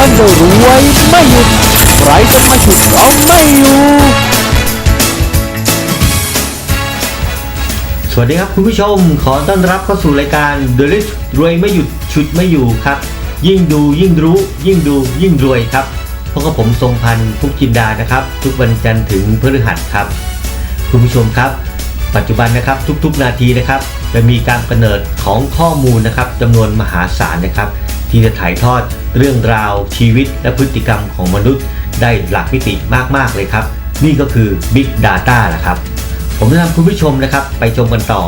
ท่านจะรวยไม่หยุดใครจะมาฉุดเราไม่อยู่ สวัสดีครับคุณผู้ชม ขอต้อนรับเข้าสู่รายการ The List รวยไม่หยุดฉุดไม่อยู่ครับ ยิ่งดูยิ่งรู้ ยิ่งดูยิ่งรวยครับพบกับผมทรงพันธ์พุกจินดานะครับ ทุกวันจันทร์ถึงพฤหัสครับ คุณผู้ชมครับ ปัจจุบันนะครับทุกๆนาทีนะครับจะมีการกำเนิดของข้อมูลนะครับจำนวนมหาศาลนะครับ ที่จะถ่ายทอดเรื่องราวชีวิตและพฤติกรรมของมนุษย์ ได้หลากมิติมากๆเลยครับ นี่ก็คือ Big Data นะครับ ผมจะนำคุณผู้ชมนะครับ ไปชมกันต่อ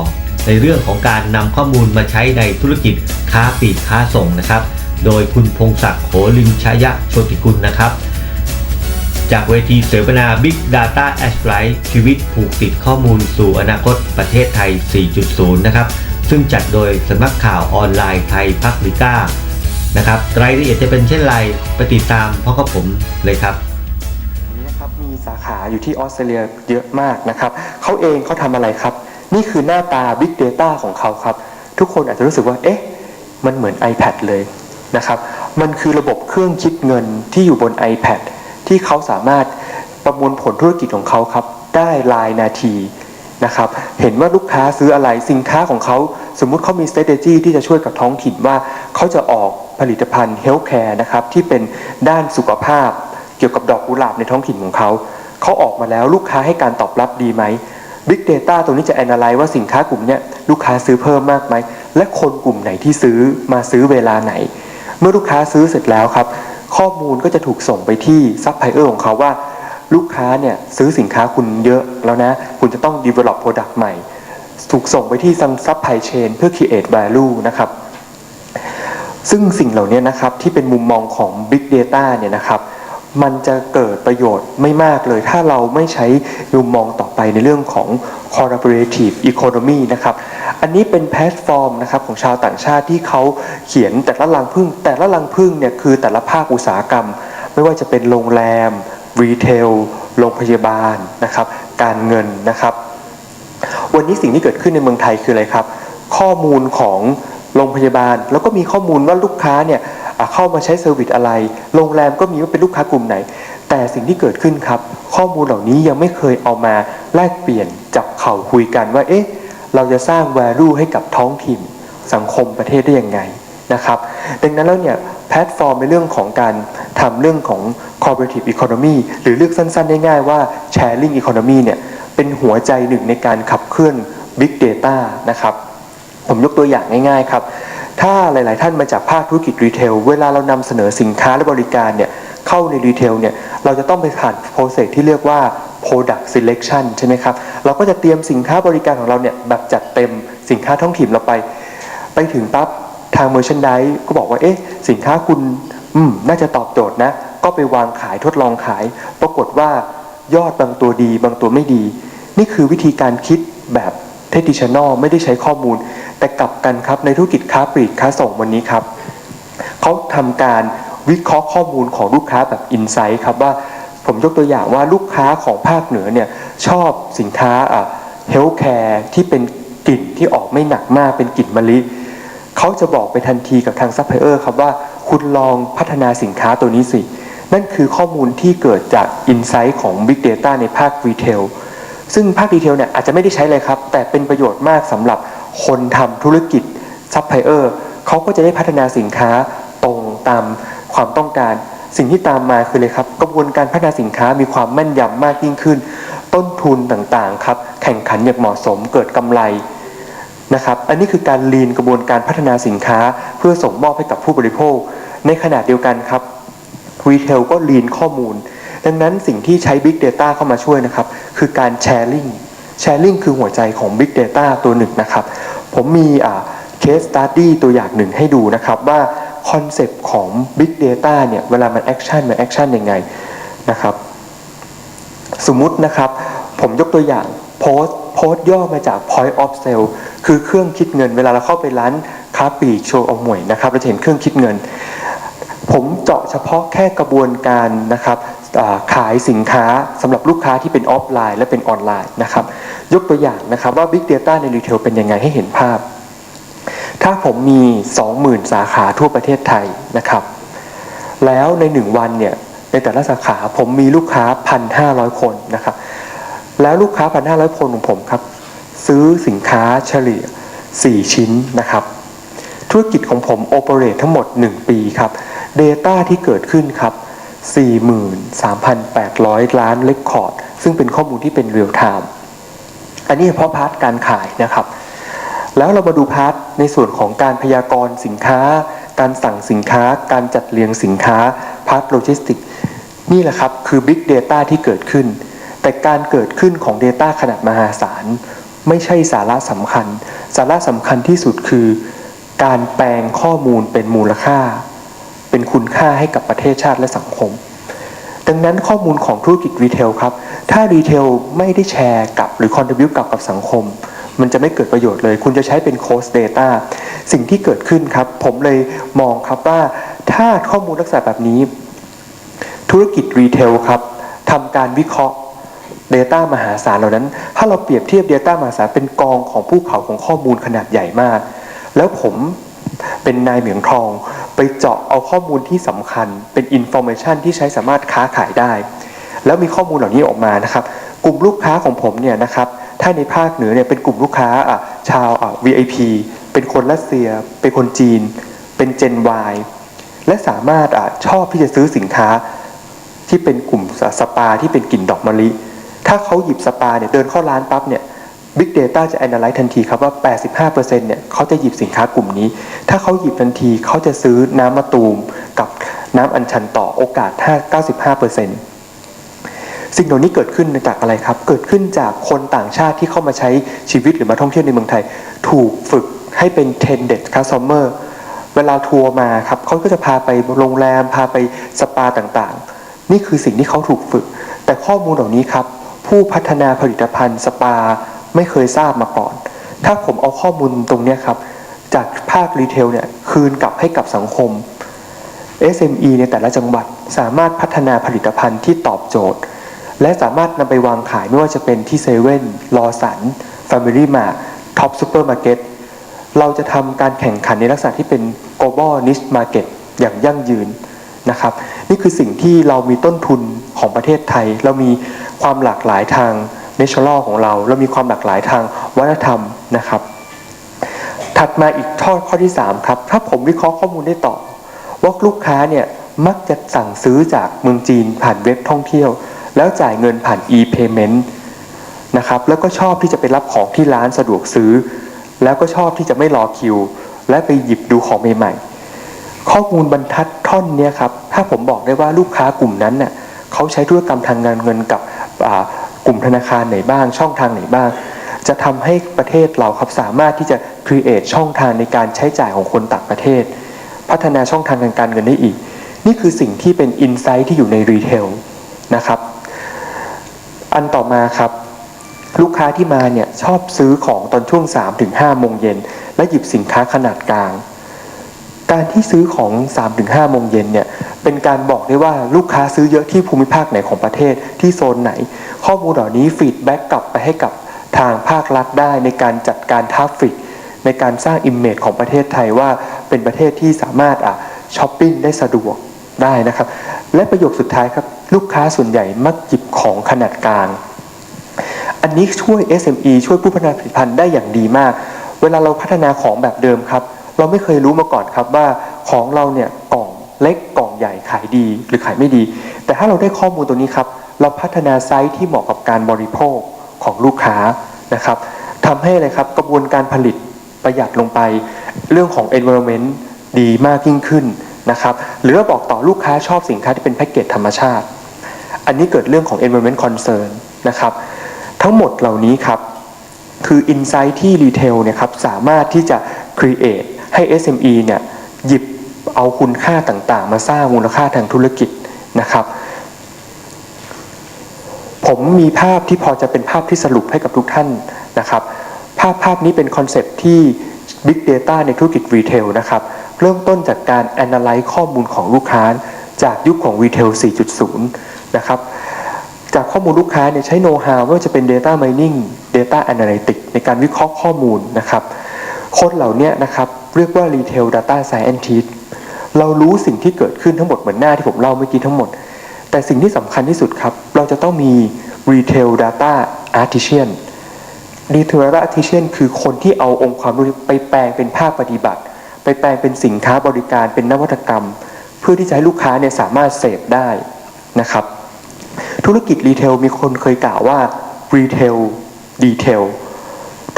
ในเรื่องของการนำข้อมูลมาใช้ในธุรกิจค้าปลีกค้าส่งนะครับ โดยคุณพงศักดิ์โหลิมชยะโชติกุลนะครับจากเวทีเสวนา Big Data a s r i g h t ชีวิตผูกติดข้อมูลสู่อนาคตประเทศไทย 4.0 นะครับ ซึ่งจัดโดยสำนักข่าวออนไลน์ไทยพักลิก้า นะครับรายละเอียดจะเป็นเช่นไรไปติดตามเพราะกับผมเลยครับนี้นะครับมีสาขาอยู่ที่ออสเตรเลียเยอะมากนะครับเขาเองเขาทำอะไรครับ นี่คือหน้าตา Big Data ของเขาครับ ทุกคนอาจจะรู้สึกว่า เอ๊ะ มันเหมือน iPad เลยนะครับ มันคือระบบเครื่องคิดเงินที่อยู่บน iPad ที่เขาสามารถประมวลผลธุรกิจของเขาครับ ได้รายนาที นะครับเห็นว่าลูกค้าซื้ออะไรสินค้าของเขาสมมุติเขามี strategy ที่จะช่วยกับท้องถิ่นว่าเขาจะออกผลิตภัณฑ์ healthcare นะครับที่เป็นด้านสุขภาพ เกี่ยวกับดอกกุหลาบในท้องถิ่นของเขาเขาออกมาแล้วลูกค้าให้การตอบรับดีไหม Big Data ตรงนี้จะ analyze ว่าสินค้ากลุ่มนี้ลูกค้าซื้อเพิ่มมากไหม และคนกลุ่มไหนที่ซื้อมาซื้อเวลาไหน เมื่อลูกค้าซื้อเสร็จแล้วครับ ข้อมูลก็จะถูกส่งไปที่ซัพพลายเออร์ของเขาว่า ลูกค้าเนี่ยซื้อสินค้าคุณเยอะแล้วนะ คุณจะต้อง develop product ใหม่ ถูกส่งไปที่ซัพพลายเชนเพื่อ create value นะครับ ซึ่งสิ่งเหล่านี้นะครับที่เป็นมุมมองของ Big Data เนี่ยนะครับมันจะเกิดประโยชน์ไม่มากเลย ถ้าเราไม่ใช้มุมมองต่อไปในเรื่องของ collaborative economy นะครับ อันนี้เป็นแพลตฟอร์มนะครับของชาวต่างชาติที่เขาเขียนแต่ละลังพึ่ง แต่ละลังพึ่งเนี่ยคือแต่ละภาคอุตสาหกรรม ไม่ว่าจะเป็นโรงแรม รีเทลโรงพยาบาลนะครับ การเงินนะครับ วันนี้สิ่งที่เกิดขึ้นในเมืองไทยคืออะไรครับ ข้อมูลของโรงพยาบาล แล้วก็มีข้อมูลว่าลูกค้าเนี่ยเข้ามาใช้เซอร์วิสอะไร โรงแรมก็มีว่าเป็นลูกค้ากลุ่มไหน แต่สิ่งที่เกิดขึ้นครับ ข้อมูลเหล่านี้ยังไม่เคยเอามาแลกเปลี่ยนจับเข่าคุยกันว่าเอ๊ะเราจะสร้าง value ให้กับท้องถิ่นสังคมประเทศได้ยังไงนะครับ ดังนั้นแล้วเนี่ย แพลตฟอร์มในเรื่องของการทำเรื่องของ cooperative economy หรือเรียกสั้นๆ ง่ายๆว่า sharing economy เนี่ยเป็นหัวใจหนึ่งในการขับเคลื่อน Big Data นะครับ ผมยกตัวอย่างง่ายๆครับ ถ้าหลายๆท่านมาจากภาคธุรกิจรีเทลเวลาเรานำเสนอสินค้าและบริการเนี่ยเข้าในรีเทลเนี่ยเราจะต้องไปผ่านโปรเซสที่เรียกว่า product selection ใช่ไหมครับ เราก็จะเตรียมสินค้าบริการของเราเนี่ยแบบจัดเต็มสินค้าท้องถิ่นเราไป ไปถึงปั๊บ ทาง merchandise ก็บอกว่าเอ๊ะสินค้าคุณอืมน่าจะตอบโจทย์นะ ก็ไปวางขายทดลองขาย ปรากฏว่ายอดบางตัวดี บางตัวไม่ดี นี่คือวิธีการคิดแบบเทดิช i น n ไม่ได้ใช้ข้อมูล แต่กลับกันครับในธุรกิจค้าปลีกค้าส่งวันนี้ครับเขาทำการวิเคราะห์ข้อมูลของลูกค้าแบบอินไซต์ครับว่าผมยกตัวอย่างว่าลูกค้าของภาคเหนือเนี่ยชอบสินค้าเฮลท์แคร์ที่เป็นกลิ่นที่ออกไม่หนักมากเป็นกลิ่นมะลิ เขาจะบอกไปทันทีกับทางซัพพลายเออร์ครับว่าคุณลองพัฒนาสินค้าตัวนี้สิ นั่นคือข้อมูลที่เกิดจากอินไซต์ของ Big Data ในภาครีเทลซึ่งภาครีเทลเนี่ยอาจจะไม่ได้ใช้เลยครับ แต่เป็นประโยชน์มากสำหรับคนทำธุรกิจซัพพลายเออร์เขาก็จะได้พัฒนาสินค้าตรงตามความต้องการ สิ่งที่ตามมาคือเลยครับ กระบวนการพัฒนาสินค้ามีความแม่นยำมากยิ่งขึ้น ต้นทุนต่างๆครับ แข่งขันอย่างเหมาะสมเกิดกำไร นะครับ อันนี้คือการลีนกระบวนการพัฒนาสินค้า เพื่อส่งมอบให้กับผู้บริโภค ในขณะเดียวกันครับรีเทลก็ลีนข้อมูล ดังนั้นสิ่งที่ใช้ Big Data เข้ามาช่วยนะครับ คือการแชร์ลิงแชร์ลิงคือหัวใจของ Big Data ตัวหนึ่งนะครับ ผมมีเคสตัดดี้ตัวอย่างหนึ่งให้ดูนะครับว่าคอนเซปต์ของ Big Data เนี่ยเวลามันแอคชั่นมันแอคชั่นยังไงนะครับ สมมุตินะครับ ผมยกตัวอย่าง โพสโพสย่อมาจาก point of sale คือเครื่องคิดเงิน เวลาเราเข้าไปร้านค้าปลีกโชว์เอาหมวยนะครับเราจะเห็นเครื่องคิดเงิน ผมเจาะเฉพาะแค่กระบวนการนะครับขายสินค้าสำหรับลูกค้าที่เป็นออฟไลน์และเป็นออนไลน์นะครับ ยกตัวอย่างนะครับว่า Big Data ในรีเทลเป็นยังไงให้เห็นภาพ ถ้าผมมี 20,000 สาขาทั่วประเทศไทยนะครับ แล้วในหนึ่งวันเนี่ยในแต่ละสาขาผมมีลูกค้าพันห้าร้อยคนนะครับ แล้วลูกค้าพันห้าร้อยคนของผมครับซื้อสินค้าเฉลี่ย 4 ชิ้นนะครับ ธุรกิจของผมโอเปเรตทั้งหมด 1 ปีครับ Data ที่เกิดขึ้นครับ 43,800 ล้านเลคคอร์ด ซึ่งเป็นข้อมูลที่เป็นเรียลไทม์อันนี้เฉพาะพาร์ทการขายนะครับ แล้วเรามาดูพาร์ทในส่วนของการพยากรณ์สินค้า การสั่งสินค้า การจัดเรียงสินค้าพาร์ทโลจิสติก นี่แหละครับ คือ Big Data ที่เกิดขึ้น แต่การเกิดขึ้นของ Data ขนาดมหาศาล ไม่ใช่สาระสำคัญ สาระสำคัญที่สุดคือ การแปลงข้อมูลเป็นมูลค่า เป็นคุณค่าให้กับประเทศชาติและสังคม ดังนั้นข้อมูลของธุรกิจรีเทลครับ ถ้ารีเทลไม่ได้แชร์กับหรือคอนทริบิวต์กับกับสังคม มันจะไม่เกิดประโยชน์เลย คุณจะใช้เป็นโค้ด Data สิ่งที่เกิดขึ้นครับ ผมเลยมองครับว่าถ้าข้อมูลลักษณะแบบนี้ ธุรกิจรีเทลครับทำการวิเคราะห์ Data มหาศาลเหล่านั้น ถ้าเราเปรียบเทียบ Data มหาศาลเป็นกองของภูเขาของข้อมูลขนาดใหญ่มาก แล้วผมเป็นนายเหมียงทอง ไปเจาะเอาข้อมูลที่สำคัญ เป็น Information ที่ใช้สามารถค้าขายได้ แล้วมีข้อมูลเหล่านี้ออกมานะครับ กลุ่มลูกค้าของผมเนี่ยนะครับ ถ้าในภาคเหนือเนี่ยเป็นกลุ่มลูกค้าอะชาวอะ VIP เป็นคนรัสเซีย เป็นคนจีน เป็น Gen Y และสามารถอะชอบที่จะซื้อสินค้าที่เป็นกลุ่มสปาที่เป็นกลิ่นดอกมะลิ ถ้าเขาหยิบสปาเนี่ยเดินเข้าร้านปั๊บเนี่ย Big Data จะ analyze ทันทีครับว่า 85%เนี่ยเขาจะหยิบสินค้ากลุ่มนี้ ถ้าเขาหยิบทันทีเขาจะซื้อน้ำมะตูมกับน้ำอัญชันต่อโอกาส 95%สิ่งเหล่านี้เกิดขึ้นจากอะไรครับ เกิดขึ้นจากคนต่างชาติที่เข้ามาใช้ชีวิตหรือมาท่องเที่ยวในเมืองไทย ถูกฝึกให้เป็น tended customer เวลาทัวร์มาครับเขาก็จะพาไปโรงแรม พาไปสปาต่างๆ นี่คือสิ่งที่เขาถูกฝึก แต่ข้อมูลเหล่านี้ครับ ผู้พัฒนาผลิตภัณฑ์สปาไม่เคยทราบมาก่อน ถ้าผมเอาข้อมูลตรงนี้ครับ จากภาครีเทลเนี่ยคืนกลับให้กับสังคม SME ในแต่ละจังหวัดสามารถพัฒนาผลิตภัณฑ์ที่ตอบโจทย์ และสามารถนำไปวางขายไม่ว่าจะเป็นที่เซเว่นลอสัน Family Mart Top Supermarket เราจะทำการแข่งขันในลักษณะที่เป็น global niche market อย่างยั่งยืนนะครับ นี่คือสิ่งที่เรามีต้นทุนของประเทศไทย เรามี ความหลากหลายทาง natural ของเรา เรามีความหลากหลายทางวัฒนธรรมนะครับ ถัดมาอีกข้อข้อที่ 3 ครับ ถ้าผมวิเคราะห์ข้อมูลได้ต่อ ว่าลูกค้าเนี่ยมักจะสั่งซื้อจากเมืองจีนผ่านเว็บท่องเที่ยว แล้วจ่ายเงินผ่าน e-payment นะครับแล้วก็ชอบที่จะไปรับของที่ร้านสะดวกซื้อ แล้วก็ชอบที่จะไม่รอคิว และไปหยิบดูของใหม่ๆข้อมูลบรรทัดท่อนนี้ครับถ้าผมบอกได้ว่าลูกค้ากลุ่มนั้นเน่ะเขาใช้ธุรกรรมทางการเงินกับ กลุ่มธนาคารไหนบ้าง ช่องทางไหนบ้าง จะทำให้ประเทศเราครับสามารถที่จะ create ช่องทางในการใช้จ่ายของคนต่างประเทศ พัฒนาช่องทางทางการเงินได้อีก นี่คือสิ่งที่เป็น insight ที่อยู่ในรีเทลนะครับ อันต่อมาครับลูกค้าที่มาเนี่ยชอบซื้อของตอนช่วง 3-5 โมงเย็น และหยิบสินค้าขนาดกลาง การที่ซื้อของ 3-5โมงเย็นเนี่ยเป็นการบอกได้ว่าลูกค้าซื้อเยอะที่ภูมิภาคไหนของประเทศที่โซนไหน ข้อมูลเหล่านี้ฟีดแบ็กกลับไปให้กับทางภาครัฐได้ในการจัดการทราฟฟิกในการสร้างอิมเมจของประเทศไทยว่าเป็นประเทศที่สามารถอะช้อปปิ้งได้สะดวกได้นะครับ และประโยคสุดท้ายครับ ลูกค้าส่วนใหญ่มักหยิบของขนาดกลาง อันนี้ช่วย SME ช่วยผู้พัฒนาผลิตภัณฑ์ได้อย่างดีมาก เวลาเราพัฒนาของแบบเดิมครับ เราไม่เคยรู้มาก่อนครับว่าของเราเนี่ยกล่องเล็กกล่องใหญ่ขายดีหรือขายไม่ดี แต่ถ้าเราได้ข้อมูลตัวนี้ครับ เราพัฒนาไซส์ที่เหมาะกับการบริโภคของลูกค้านะครับทำให้อะไรครับกระบวนการผลิตประหยัดลงไป เรื่องของ environment ดีมากยิ่งขึ้นนะครับหรือเราบอกต่อลูกค้าชอบสินค้าที่เป็นแพ็กเกจธรรมชาติ อันนี้เกิดเรื่องของ environment concern นะครับทั้งหมดเหล่านี้ครับคือ insight ที่รีเทลเนี่ยครับสามารถที่จะ create ให้ SME เนี่ยหยิบเอาคุณค่าต่างๆ มาสร้างมูลค่าทางธุรกิจนะครับ ผมมีภาพที่พอจะเป็นภาพที่สรุปให้กับทุกท่านนะครับ ภาพภาพนี้เป็นคอนเซปต์ที่ Big Data ในธุรกิจรีเทลนะครับ เริ่มต้นจากการ analyze ข้อมูลของลูกค้า จากยุคของ Retail 4.0 นะครับ จากข้อมูลลูกค้าเนี่ยใช้โน้ตฮาวไม่ว่าจะเป็น Data Mining Data Analytics ในการวิเคราะห์ข้อมูลนะครับ คนเหล่านี้นะครับ เรียกว่า Retail Data Scientist เรารู้สิ่งที่เกิดขึ้นทั้งหมดเหมือนหน้าที่ผมเล่าเมื่อกี้ทั้งหมด แต่สิ่งที่สำคัญที่สุดครับ เราจะต้องมี retail data artisan retail data artisan คือคนที่เอาองค์ความรู้ไปแปลงเป็นภาคปฏิบัติ ไปแปลงเป็นสินค้าบริการเป็นนวัตกรรม เพื่อที่จะให้ลูกค้าเนี่ยสามารถเสพได้นะครับ ธุรกิจรีเทลมีคนเคยกล่าวว่ารีเทลดีเทล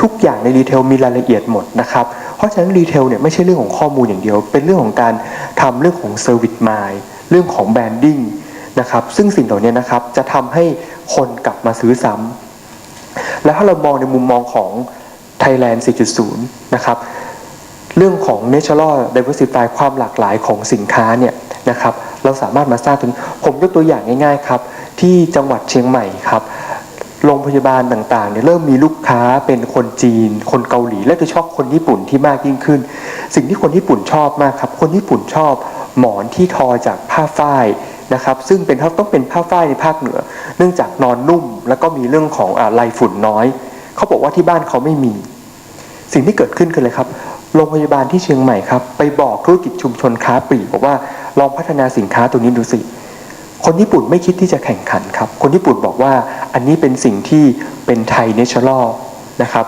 ทุกอย่างในรีเทลมีรายละเอียดหมดนะครับ ราะฉะนั้นรีเทลเนี่ยไม่ใช่เรื่องของข้อมูลอย่างเดียว เป็นเรื่องของการทำเรื่องของเซอร์วิสมายเรื่องของแบรนดิ้งนะครับซึ่งสิ่งเหล่านี้นะครับจะทำให้คนกลับมาซื้อซ้ำแล้วถ้าเรามองในมุมมองของ Thailand 4.0 นะครับเรื่องของ natural diversify ความหลากหลายของสินค้าเนี่ยนะครับเราสามารถมาสร้างตรงนี้ผมยกตัวอย่างง่ายๆครับที่จังหวัดเชียงใหม่ครับ โรงพยาบาลต่างๆเนี่ยเริ่มมีลูกค้าเป็นคนจีน คนเกาหลี และจะชอบคนญี่ปุ่นที่มากยิ่งขึ้น สิ่งที่คนญี่ปุ่นชอบมากครับ คนญี่ปุ่นชอบหมอนที่ทอจากผ้าฝ้ายนะครับ ซึ่งเป็นต้องเป็นผ้าฝ้ายในภาคเหนือ เนื่องจากนอนนุ่ม แล้วก็มีเรื่องของอลายฝุ่นน้อย เขาบอกว่าที่บ้านเขาไม่มี สิ่งที่เกิดขึ้นคืออะไรครับโรงพยาบาลที่เชียงใหม่ครับไปบอกธุรกิจชุมชนค้าปลีกบอกว่าลองพัฒนาสินค้าตัวนี้ดูสิ คนญี่ปุ่นไม่คิดที่จะแข่งขันครับ คนญี่ปุ่นบอกว่าอันนี้เป็นสิ่งที่เป็นไทยเนเชอรัลนะครับ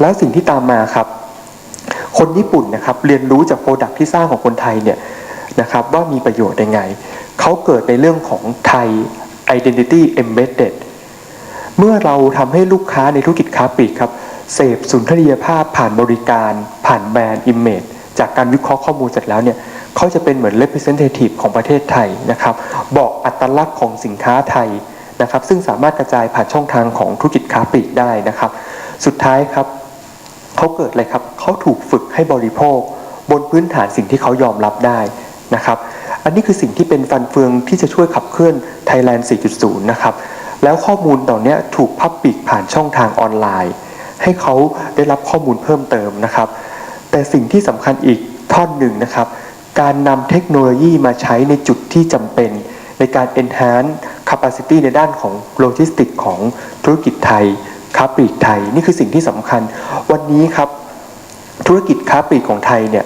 แล้วสิ่งที่ตามมาครับ คนญี่ปุ่นนะครับเรียนรู้จากโปรดักที่สร้างของคนไทยเนี่ยนะครับว่ามีประโยชน์ยังไง เขาเกิดในเรื่องของไทย identity embedded เมื่อเราทำให้ลูกค้าในธุรกิจค้าปลีกครับเสพสุนทรียภาพผ่านบริการ ผ่านแบรนด์ image จากการวิเคราะห์ข้อมูลเสร็จแล้วเนี่ย เขาจะเป็นเหมือน representative ของประเทศไทยนะครับ บอกอัตลักษณ์ของสินค้าไทยนะครับ ซึ่งสามารถกระจายผ่านช่องทางของธุรกิจค้าปลีกได้นะครับ สุดท้ายครับเขาเกิดอะไรครับเขาถูกฝึกให้บริโภค บนพื้นฐานสิ่งที่เขายอมรับได้นะครับ อันนี้คือสิ่งที่เป็นฟันเฟืองที่จะช่วยขับเคลื่อน Thailand 4.0 นะครับ แล้วข้อมูลเหล่านี้ถูกพับปิกผ่านช่องทางออนไลน์ ให้เขาได้รับข้อมูลเพิ่มเติมนะครับ แต่สิ่งที่สำคัญอีกท่อนหนึ่งนะครับ การนำเทคโนโลยีมาใช้ในจุดที่จำเป็น ในการ enhance capacity ในด้านของโลจิสติกของธุรกิจไทยค้าปลีกไทย นี่คือสิ่งที่สำคัญ วันนี้ครับธุรกิจค้าปลีกของไทยเนี่ย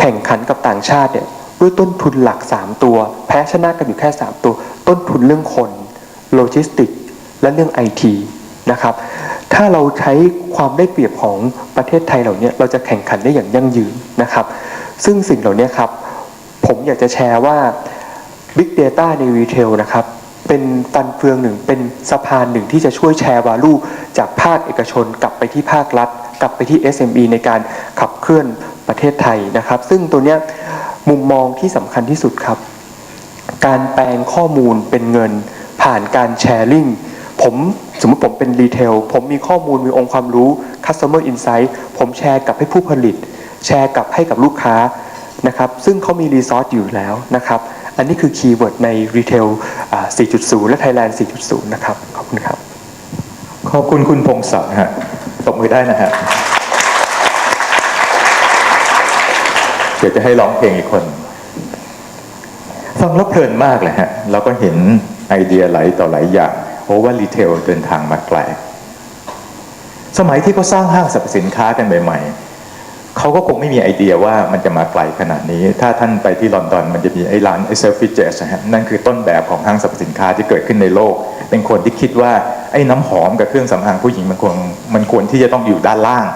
แข่งขันกับต่างชาติเนี่ยด้วยต้นทุนหลัก 3 ตัว แพ้ชนะกันอยู่แค่ 3 ตัว ต้นทุนเรื่องคนโลจิสติกและเรื่องไอทีนะครับถ้าเราใช้ความได้เปรียบของประเทศไทยเหล่านี้เราจะแข่งขันได้อย่างยั่งยืนนะครับ ซึ่งสิ่งเหล่านี้ครับ ผมอยากจะแชร์ว่า Big Data ในรีเทลนะครับเป็นฟันเฟืองหนึ่งเป็นสะพานหนึ่งที่จะช่วยแชร์วาลูจากภาคเอกชน กลับไปที่ภาครัฐ กลับไปที่ SME ในการขับเคลื่อนประเทศไทยนะครับ ซึ่งตัวเนี้ยมุมมองที่สำคัญที่สุดครับ การแปลงข้อมูลเป็นเงิน ผ่านการแชร์ลิงผมสมมติผมเป็นรีเทลผมมีข้อมูลมีองค์ความรู้ customer insight ผมแชร์กลับให้ผู้ผลิต แชร์กลับให้กับลูกค้านะครับซึ่งเขามีรีซอสอยู่แล้วนะครับ อันนี้คือคีย์เวิร์ดในรีเทล4.0 และ Thailand 4.0 นะครับ ขอบคุณครับ ขอบคุณคุณพงศักดิ์ฮะตบมือได้นะฮะเดี๋ยวจะให้ร้องเพลงอีกคน ฟังแล้วเพลินมากเลยฮะแล้วก็เห็นไอเดียหลายต่อหลายอย่างเพราะว่ารีเทลเดินทางมาไกลสมัยที่เขาสร้างห้างสรรพสินค้ากันใหม่ๆ เขาก็คงไม่มีไอเดียว่ามันจะมาไกลขนาดนี้ ถ้าท่านไปที่ลอนดอนมันจะมีไอ้ร้านไอ้เซลฟิเจสฮะนั่นคือต้นแบบของห้างสรรพสินค้าที่เกิดขึ้นในโลก เป็นคนที่คิดว่าไอ้น้ำหอมกับเครื่องสำอางผู้หญิงมันควรมันควรที่จะต้องอยู่ด้านล่าง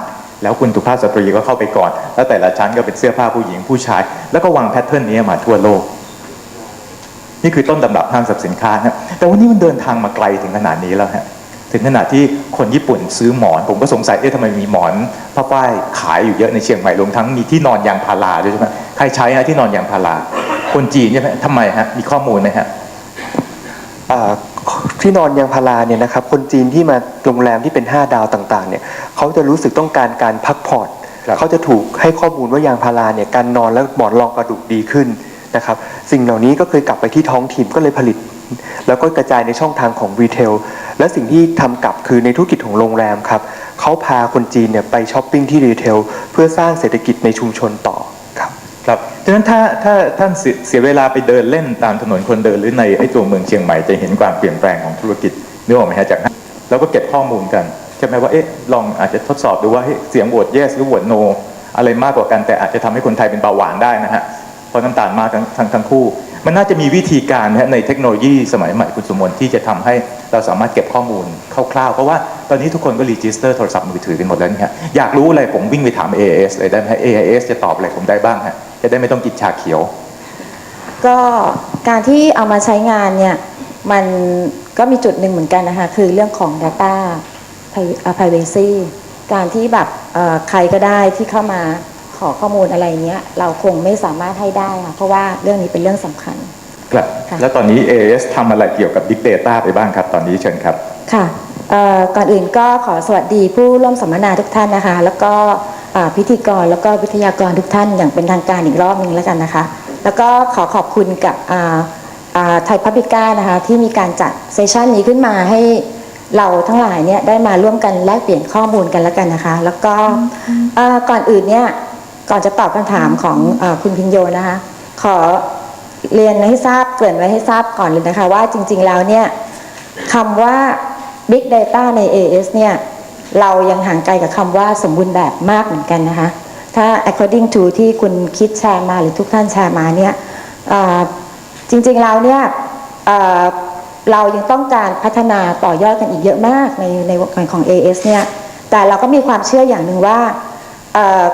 แล้วคุณสุภาพสตรีก็เข้าไปก่อน แล้วแต่ละชั้นก็เป็นเสื้อผ้าผู้หญิงผู้ชาย แล้วก็วางแพทเทิร์นนี้มาทั่วโลก นี่คือต้นตำรับห้างสรรพสินค้าฮะแต่วันนี้มันเดินทางมาไกลถึงขนาดนี้แล้วฮะ ถึงขนาดที่คนญี่ปุ่นซื้อหมอน ผมก็สงสัยเอ๊ะทำไมมีหมอนผ้าฝ้ายขายอยู่เยอะในเชียงใหม่รวมทั้งมีที่นอนยางพาราด้วยใช่ไหมใครใช้ฮะที่นอนยางพาราคนจีนใช่ไหมทำไมฮะมีข้อมูลไหมฮะอ่าที่นอนยางพาราเนี่ยนะครับคนจีนที่มาโรงแรมที่เป็น 5 ดาวต่างๆเนี่ยเขาจะรู้สึกต้องการการพักผ่อนครับเขาจะถูกให้ข้อมูลว่ายางพาราเนี่ยการนอนแล้วหมอนรองกระดูกดีขึ้นนะครับสิ่งเหล่านี้ก็เคยกลับไปที่ท้องถิ่นก็เลยผลิต แล้วก็กระจายในช่องทางของรีเทลและสิ่งที่ทำกลับคือในธุรกิจของโรงแรมครับเขาพาคนจีนเนี่ยไปช้อปปิ้งที่รีเทลเพื่อสร้างเศรษฐกิจในชุมชนต่อครับครับดังนั้นถ้าถ้าท่านเสียเสียเวลาไปเดินเล่นตามถนนคนเดินหรือในไอ้ตัวเมืองเชียงใหม่จะเห็นความเปลี่ยนแปลงของธุรกิจนึกออกไหมฮะจากนั้นแล้วก็เก็บข้อมูลกันใช่ไหมว่าเอ๊ะลองอาจจะทดสอบดูว่าเฮ้ยเสียงโหวต yes หรือโหวต no อะไรมากกว่ากันแต่อาจจะทำให้คนไทยเป็นเบาหวานได้นะฮะเพราะน้ำตาลมากทั้งทั้งทั้งคู่ มันน่าจะมีวิธีการนะในเทคโนโลยีสมัยใหม่คุณสมมติที่จะทำให้เราสามารถเก็บข้อมูลคร่าวๆ เพราะว่าตอนนี้ทุกคนก็รีจิสเตอร์โทรศัพท์มือถือกันหมดแล้วเนี่ยอยากรู้อะไรผมวิ่งไปถาม AIS เลยได้ไหม AIS จะตอบอะไรผมได้บ้างฮะจะได้ไม่ต้องกินชาเขียว ก็การที่เอามาใช้งานเนี่ยมันก็มีจุดหนึ่งเหมือนกันนะคะ คือเรื่องของ Data privacy การที่แบบใครก็ได้ที่เข้ามา ขอข้อมูลอะไรเนี้ยเราคงไม่สามารถให้ได้ค่ะเพราะว่าเรื่องนี้เป็นเรื่องสำคัญครับค่ะแล้วตอนนี้ AIS ทำอะไรเกี่ยวกับ Big Data ไปบ้างครับ ตอนนี้เชิญครับค่ะเอ่อก่อนอื่นก็ขอสวัสดีผู้ร่วมสัมมนาทุกท่านนะคะ แล้วก็อ่าพิธีกรแล้วก็วิทยากรทุกท่านอย่างเป็นทางการอีกรอบหนึ่งแล้วกันนะคะ แล้วก็ขอขอบคุณกับไทยพับบิก้านะคะที่มีการจัดเซสชันนี้ขึ้นมาให้เราทั้งหลายเนี่ยได้มาร่วมกันแลกเปลี่ยนข้อมูลกันแล้วกันนะคะ แล้วก็เอ่อก่อนอื่นเนี่ย ก่อนจะตอบคำถามของอคุณพิญโยนะคะ ขอเรียนให้ทราบเกริ่นไว้ให้ทราบก่อนเลยนะคะ ว่าจริง ๆ แล้วเนี่ยคำว่า Big Data ใน AS เนี่ยเรายังห่างไกลกับคำว่าสมบูรณ์แบบมากเหมือนกันนะคะ ถ้า according to ที่คุณคิดแชร์มาหรือทุกท่านแชร์มาเนี่ยจริงๆแล้วเนี่ยเรายังต้องการพัฒนาต่อยอดกันอีกเยอะมากในในวงการของ AS เนี่ยแต่เราก็มีความเชื่ออย่างหนึ่งว่า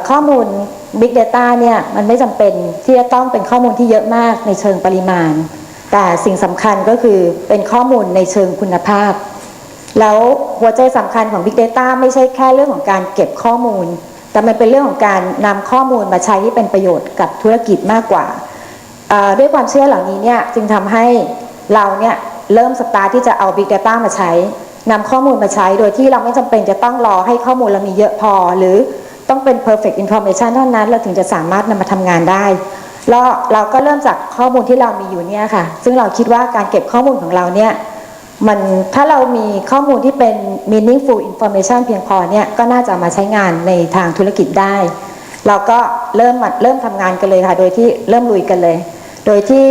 ข้อมูล Big Data เนี่ยมันไม่จำเป็นที่จะต้องเป็นข้อมูลที่เยอะมากในเชิงปริมาณ แต่สิ่งสำคัญก็คือเป็นข้อมูลในเชิงคุณภาพ แล้วหัวใจสำคัญของ Big Data ไม่ใช่แค่เรื่องของการเก็บข้อมูล แต่มันเป็นเรื่องของการนำข้อมูลมาใช้ให้เป็นประโยชน์กับธุรกิจมากกว่า ด้วยความเชื่อเหล่านี้เนี่ยจึงทำให้เราเนี่ยเริ่มสตาร์ทที่จะเอา Big Data มาใช้นำข้อมูลมาใช้โดยที่เราไม่จำเป็นจะต้องรอให้ข้อมูลเรามีเยอะพอหรือ ต้องเป็น perfect information เท่านั้นเราถึงจะสามารถนำมาทำงานได้แล้วเราก็เริ่มจากข้อมูลที่เรามีอยู่เนี่ยค่ะ ซึ่งเราคิดว่าการเก็บข้อมูลของเราเนี่ยมันถ้าเรามีข้อมูลที่เป็น meaningful information เพียงพอเนี่ยก็น่าจะมาใช้งานในทางธุรกิจได้ เราก็เริ่มมาเริ่มทำงานกันเลยค่ะ โดยที่เริ่มลุยกันเลย โดยที่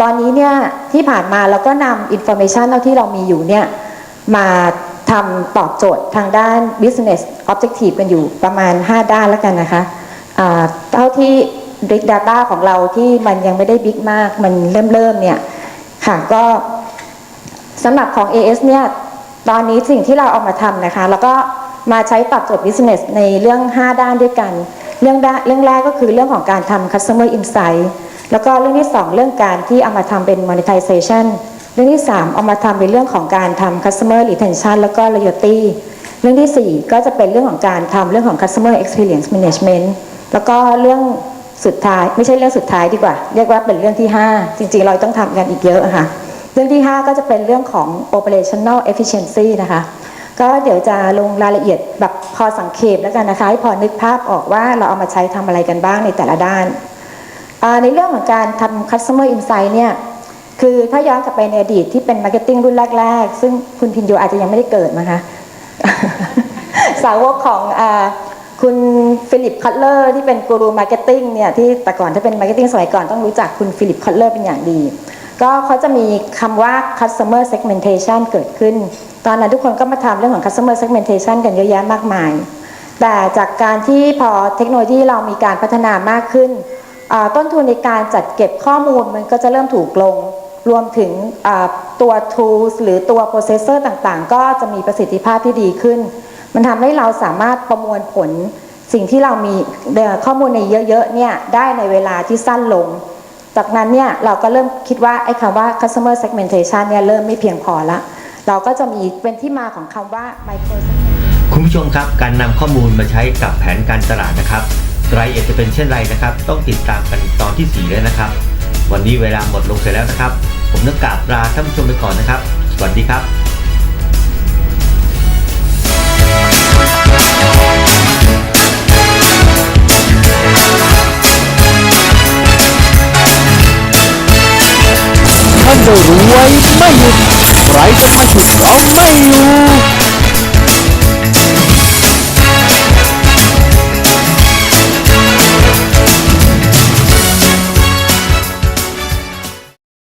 ตอนนี้เนี่ยที่ผ่านมาเราก็นำ information เท่าที่เรามีอยู่เนี่ยมา ทำตอบโจทย์ทางด้าน business objective กันอยู่ประมาณ 5 ด้านแล้วกันนะคะเท่าที่ big data ของเราที่มันยังไม่ได้ big มาก มันเริ่มเริ่มเนี่ยค่ะก็สำหรับของ AS เนี่ยตอนนี้สิ่งที่เราเอามาทำนะคะ แล้วก็มาใช้ตอบโจทย์ business ในเรื่อง 5 ด้านด้วยกัน เรื่องเรื่องแรกก็คือเรื่องของการทำ customer insight แล้วก็เรื่องที่ 2 เรื่องการที่เอามาทำเป็น monetization เรื่องที่ 3 เอามาทำเป็นเรื่องของการทำ customer retention แล้วก็ loyalty เรื่องทีสี่4 ก็จะเป็นเรื่องของการทำเรื่องของ customer experience management แล้วก็เรื่องสุดท้ายไม่ใช่เรื่องสุดท้ายดีกว่า เรียกว่าเป็นเรื่องที่ 5 จริงๆ เราต้องทำกันอีกเยอะค่ะเรื่องที่ 5 ก็จะเป็นเรื่องของ operational efficiency นะคะก็เดี๋ยวจะลงรายละเอียดแบบพอสังเขปแล้วกันนะคะให้พอนึกภาพออกว่าเราเอามาใช้ทำอะไรกันบ้างในแต่ละด้าน ในเรื่องของการทำ customer insight เนี่ย คือถ้าย้อนกลับไปในอดีตที่เป็น marketing รุ่นแรก ๆ ซึ่งคุณพินโยอาจจะยังไม่ได้เกิดนะคะ สาวกของอคุณฟิลิปคัตเลอร์ที่เป็นกูรูมาร์เก็ตติ้งเนี่ยที่แต่ก่อนถ้าเป็นมาร์เก็ตติ้งสมัยก่อนต้องรู้จักคุณฟิลิปคัตเลอร์เป็นอย่างดี ก็เขาจะมีคำว่า customer segmentation เกิดขึ้น ตอนนั้นทุกคนก็มาทำเรื่องของ customer segmentation กันเยอะแยะมากมาย แต่จากการที่พอเทคโนโลยีเรามีการพัฒนามากขึ้น ต้นทุนในการจัดเก็บข้อมูลมันก็จะเริ่มถูกลง รวมถึงตัว tools หรือตัว processor ต่างๆ ก็จะมีประสิทธิภาพที่ดีขึ้น มันทำให้เราสามารถประมวลผลสิ่งที่เรามีข้อมูลในเยอะๆเนี่ยได้ในเวลาที่สั้นลง จากนั้นเนี่ยเราก็เริ่มคิดว่าไอ้คำว่า customer segmentation เนี่ยเริ่มไม่เพียงพอละ เราก็จะมีเป็นที่มาของคำว่า micro segmentation คุณผู้ชมครับ การนำข้อมูลมาใช้กับแผนการตลาดนะครับรายละเอียดจะเป็นเช่นไรนะครับ ต้องติดตามกันตอนที่ 4 เลยนะครับ วันนี้เวลาหมดลงเสร็จแล้วนะครับ ผมนึกกราบลาท่านผู้ชมไปก่อนนะครับ สวัสดีครับท่านจะรวยไม่หยุดใครจะมาฉุดเก็ไม่อยู่